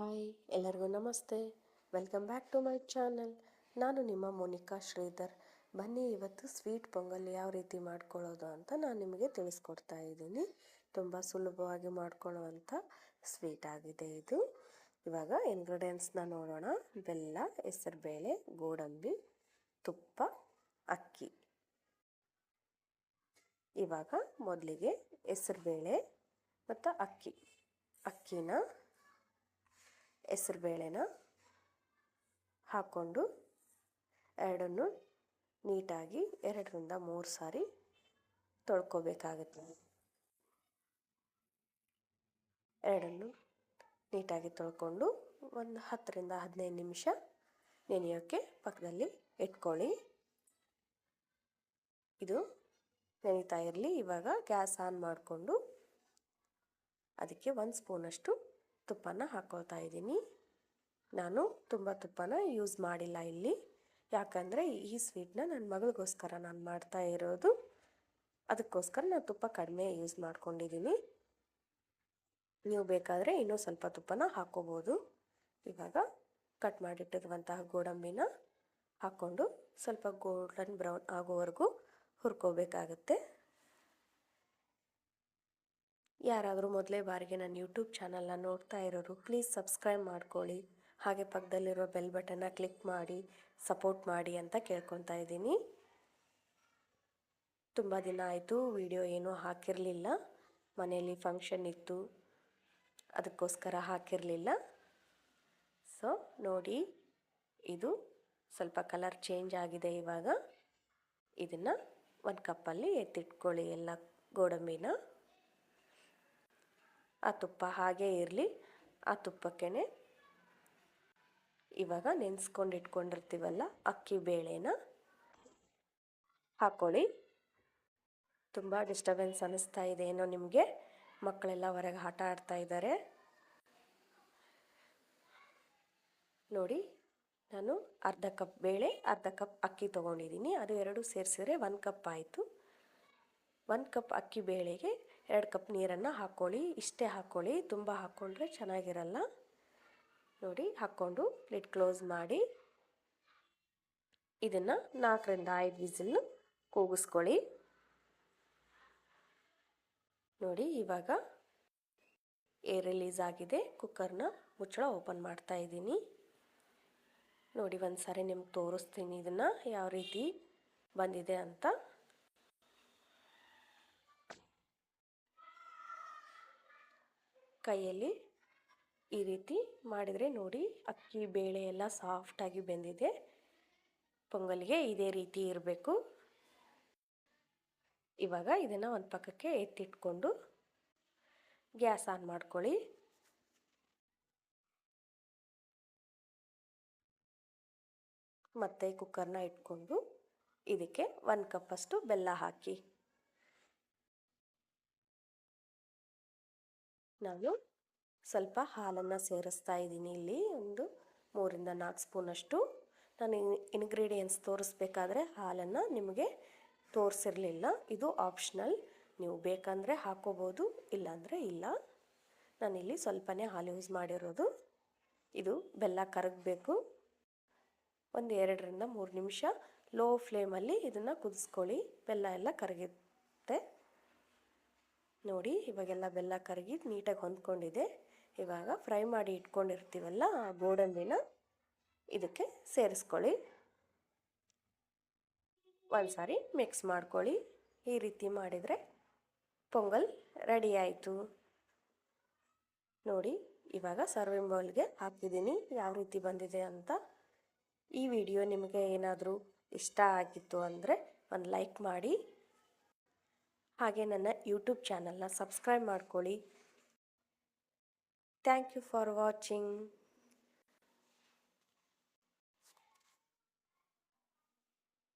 Hi ಎಲ್ಲರಿಗೂ ನಮಸ್ತೆ. Welcome back to my channel ನಾನು ನಿಮ್ಮ ಮೋನಿಕಾ ಶ್ರೀಧರ್. ಬನ್ನಿ, ಇವತ್ತು ಸ್ವೀಟ್ ಪೊಂಗಲ್ ಯಾವ ರೀತಿ ಮಾಡ್ಕೊಳ್ಳೋದು ಅಂತ ನಾನು ನಿಮಗೆ ತಿಳಿಸ್ಕೊಡ್ತಾ ಇದ್ದೀನಿ. ತುಂಬ ಸುಲಭವಾಗಿ ಮಾಡ್ಕೊಳ್ಳುವಂಥ ಸ್ವೀಟ್ ಆಗಿದೆ ಇದು. ಇವಾಗ ಇಂಗ್ರೀಡಿಯೆಂಟ್ಸ್ನ ನೋಡೋಣ. ಬೆಲ್ಲ, ಹೆಸರುಬೇಳೆ, ಗೋಡಂಬಿ, ತುಪ್ಪ, ಅಕ್ಕಿ. ಇವಾಗ ಮೊದಲಿಗೆ ಹೆಸರುಬೇಳೆ ಮತ್ತು ಅಕ್ಕಿ. ಅಕ್ಕಿನ ಹೆಸರುಬೇಳೆನ ಹಾಕ್ಕೊಂಡು ಎರಡನ್ನು ನೀಟಾಗಿ ಎರಡರಿಂದ ಮೂರು ಸಾರಿ ತೊಳ್ಕೊಬೇಕಾಗುತ್ತೆ. ಎರಡನ್ನು ನೀಟಾಗಿ ತೊಳ್ಕೊಂಡು ಒಂದು ಹತ್ತರಿಂದ ಹದಿನೈದು ನಿಮಿಷ ನೆನೆಯೋಕ್ಕೆ ಪಕ್ಕದಲ್ಲಿ ಇಟ್ಕೊಳ್ಳಿ. ಇದು ನೆನೀತಾ ಇರಲಿ. ಇವಾಗ ಗ್ಯಾಸ್ ಆನ್ ಮಾಡಿಕೊಂಡು ಅದಕ್ಕೆ ಒಂದು ಸ್ಪೂನಷ್ಟು ತುಪ್ಪನ ಹಾಕ್ಕೊಳ್ತಾ ಇದ್ದೀನಿ. ನಾನು ತುಂಬ ತುಪ್ಪನ ಯೂಸ್ ಮಾಡಿಲ್ಲ ಇಲ್ಲಿ. ಯಾಕಂದರೆ ಈ ಸ್ವೀಟ್ನ ನನ್ನ ಮಗಳಿಗೋಸ್ಕರ ನಾನು ಮಾಡ್ತಾ ಇರೋದು. ಅದಕ್ಕೋಸ್ಕರ ನಾನು ತುಪ್ಪ ಕಡಿಮೆ ಯೂಸ್ ಮಾಡ್ಕೊಂಡಿದ್ದೀನಿ. ನೀವು ಬೇಕಾದರೆ ಇನ್ನೂ ಸ್ವಲ್ಪ ತುಪ್ಪನ ಹಾಕ್ಕೋಬೋದು ಇವಾಗ ಕಟ್ ಮಾಡಿಟ್ಟಿರುವಂತಹ ಗೋಡಂಬಿನ ಹಾಕ್ಕೊಂಡು ಸ್ವಲ್ಪ ಗೋಲ್ಡನ್ ಬ್ರೌನ್ ಆಗೋವರೆಗೂ ಹುರ್ಕೋಬೇಕಾಗತ್ತೆ. ಯಾರಾದರೂ ಮೊದಲೇ ಬಾರಿಗೆ ನನ್ನ ಯೂಟ್ಯೂಬ್ ಚಾನಲ್ನ ನೋಡ್ತಾ ಇರೋರು ಪ್ಲೀಸ್ ಸಬ್ಸ್ಕ್ರೈಬ್ ಮಾಡ್ಕೊಳ್ಳಿ. ಹಾಗೆ ಪಕ್ಕದಲ್ಲಿರೋ ಬೆಲ್ ಬಟನ್ನ ಕ್ಲಿಕ್ ಮಾಡಿ ಸಪೋರ್ಟ್ ಮಾಡಿ ಅಂತ ಕೇಳ್ಕೊತಾ ಇದ್ದೀನಿ. ತುಂಬ ದಿನ ಆಯಿತು ವಿಡಿಯೋ ಏನೂ ಹಾಕಿರಲಿಲ್ಲ. ಮನೆಯಲ್ಲಿ ಫಂಕ್ಷನ್ ಇತ್ತು, ಅದಕ್ಕೋಸ್ಕರ ಹಾಕಿರಲಿಲ್ಲ. ಸೊ ನೋಡಿ, ಇದು ಸ್ವಲ್ಪ ಕಲರ್ ಚೇಂಜ್ ಆಗಿದೆ ಇವಾಗ. ಇದನ್ನು ಒಂದು ಕಪ್ಪಲ್ಲಿ ಎತ್ತಿಟ್ಕೊಳ್ಳಿ ಎಲ್ಲ ಗೋಡಂಬಿನ. ಆ ತುಪ್ಪ ಹಾಗೇ ಇರಲಿ, ಆ ತುಪ್ಪಕ್ಕೆ ಇವಾಗ ನೆನೆಸ್ಕೊಂಡು ಇಟ್ಕೊಂಡಿರ್ತೀವಲ್ಲ ಅಕ್ಕಿ ಬೇಳೆನ? ಹಾಕ್ಕೊಳ್ಳಿ ತುಂಬ ಡಿಸ್ಟರ್ಬೆನ್ಸ್ ಅನ್ನಿಸ್ತಾ ಇದೆ ಏನೋ ನಿಮಗೆ. ಮಕ್ಕಳೆಲ್ಲ ಹೊರಗೆ ಆಟ ಆಡ್ತಾ ಇದ್ದಾರೆ. ನೋಡಿ, ನಾನು ಅರ್ಧ ಕಪ್ ಬೇಳೆ, ಅರ್ಧ ಕಪ್ ಅಕ್ಕಿ ತೊಗೊಂಡಿದ್ದೀನಿ. ಅದು ಎರಡು ಸೇರಿಸಿದ್ರೆ ಒಂದು ಕಪ್ ಆಯಿತು. ಒಂದು ಕಪ್ ಅಕ್ಕಿ ಬೇಳೆಗೆ ಎರಡು ಕಪ್ ನೀರನ್ನು ಹಾಕ್ಕೊಳ್ಳಿ. ಇಷ್ಟೇ ಹಾಕ್ಕೊಳ್ಳಿ. ತುಂಬ ಹಾಕ್ಕೊಂಡ್ರೆ ಚೆನ್ನಾಗಿರಲ್ಲ. ನೋಡಿ, ಹಾಕ್ಕೊಂಡು ಲಿಡ್ ಕ್ಲೋಸ್ ಮಾಡಿ. ಇದನ್ನು ನಾಲ್ಕರಿಂದ ಐದು ವಿಸಿಲ್ ಕೂಗಿಸ್ಕೊಳ್ಳಿ. ನೋಡಿ, ಇವಾಗ ಏರ್ ರಿಲೀಸ್ ಆಗಿದೆ. ಕುಕ್ಕರ್ನ ಮುಚ್ಚಳ ಓಪನ್ ಮಾಡ್ತಾ ಇದ್ದೀನಿ. ನೋಡಿ ಒಂದು ಸಾರಿ ನಿಮ್ಗೆ ತೋರಿಸ್ತೀನಿ ಇದನ್ನು ಯಾವ ರೀತಿ ಬಂದಿದೆ ಅಂತ. ಕೈಯಲ್ಲಿ ಈ ರೀತಿ ಮಾಡಿದರೆ ನೋಡಿ, ಅಕ್ಕಿ ಬೇಳೆ ಎಲ್ಲ ಸಾಫ್ಟಾಗಿ ಬೆಂದಿದೆ. ಪೊಂಗಲ್ಗೆ ಇದೇ ರೀತಿ ಇರಬೇಕು. ಇವಾಗ ಇದನ್ನು ಒಂದು ಪಕ್ಕಕ್ಕೆ ಎತ್ತಿಟ್ಕೊಂಡು ಗ್ಯಾಸ್ ಆನ್ ಮಾಡ್ಕೊಳ್ಳಿ. ಮತ್ತು ಕುಕ್ಕರ್ನ ಇಟ್ಕೊಂಡು ಇದಕ್ಕೆ ಒಂದು ಕಪ್ಪಷ್ಟು ಬೆಲ್ಲ ಹಾಕಿ. ನಾನು ಸ್ವಲ್ಪ ಹಾಲನ್ನು ಸೇರಿಸ್ತಾ ಇದ್ದೀನಿ ಇಲ್ಲಿ. ಒಂದು ಮೂರಿಂದ ನಾಲ್ಕು ಸ್ಪೂನಷ್ಟು ನಾನು ಇನ್ಗ್ರೀಡಿಯೆಂಟ್ಸ್ ತೋರಿಸ್ಬೇಕಾದ್ರೆ ಹಾಲನ್ನು ನಿಮಗೆ ತೋರಿಸಿರಲಿಲ್ಲ. ಇದು ಆಪ್ಷನಲ್ ನೀವು ಬೇಕಂದರೆ ಹಾಕೋಬೋದು, ಇಲ್ಲಾಂದರೆ ಇಲ್ಲ. ನಾನಿಲ್ಲಿ ಸ್ವಲ್ಪನೇ ಹಾಲು ಯೂಸ್ ಮಾಡಿರೋದು. ಇದು ಬೆಲ್ಲ ಕರಗಬೇಕು. ಒಂದು ಎರಡರಿಂದ ಮೂರು ನಿಮಿಷ ಲೋ ಫ್ಲೇಮಲ್ಲಿ ಇದನ್ನು ಕುದಿಸ್ಕೊಳ್ಳಿ. ಬೆಲ್ಲ ಎಲ್ಲ ಕರಗುತ್ತೆ. ನೋಡಿ, ಇವಾಗೆಲ್ಲ ಬೆಲ್ಲ ಕರಗಿ ನೀಟಾಗಿ ಹೊಂದ್ಕೊಂಡಿದೆ. ಇವಾಗ ಫ್ರೈ ಮಾಡಿ ಇಟ್ಕೊಂಡಿರ್ತೀವಲ್ಲ ಆ ಗೋಡಂಬಿನ, ಇದಕ್ಕೆ ಸೇರಿಸ್ಕೊಳ್ಳಿ. ಒಂದು ಸಾರಿ ಮಿಕ್ಸ್ ಮಾಡ್ಕೊಳ್ಳಿ. ಈ ರೀತಿ ಮಾಡಿದರೆ ಪೊಂಗಲ್ ರೆಡಿ ಆಯಿತು. ನೋಡಿ, ಇವಾಗ ಸರ್ವಿಂಗ್ ಬೌಲ್ಗೆ ಹಾಕಿದ್ದೀನಿ ಯಾವ ರೀತಿ ಬಂದಿದೆ ಅಂತ ಈ ವಿಡಿಯೋ ನಿಮಗೆ ಏನಾದರೂ ಇಷ್ಟ ಆಗಿತ್ತು ಅಂದರೆ ಒಂದು ಲೈಕ್ ಮಾಡಿ. ಹಾಗೆ ನನ್ನ ಯೂಟ್ಯೂಬ್ ಚಾನಲ್ನ ಸಬ್ಸ್ಕ್ರೈಬ್ ಮಾಡ್ಕೊಳ್ಳಿ. Thank you for watching.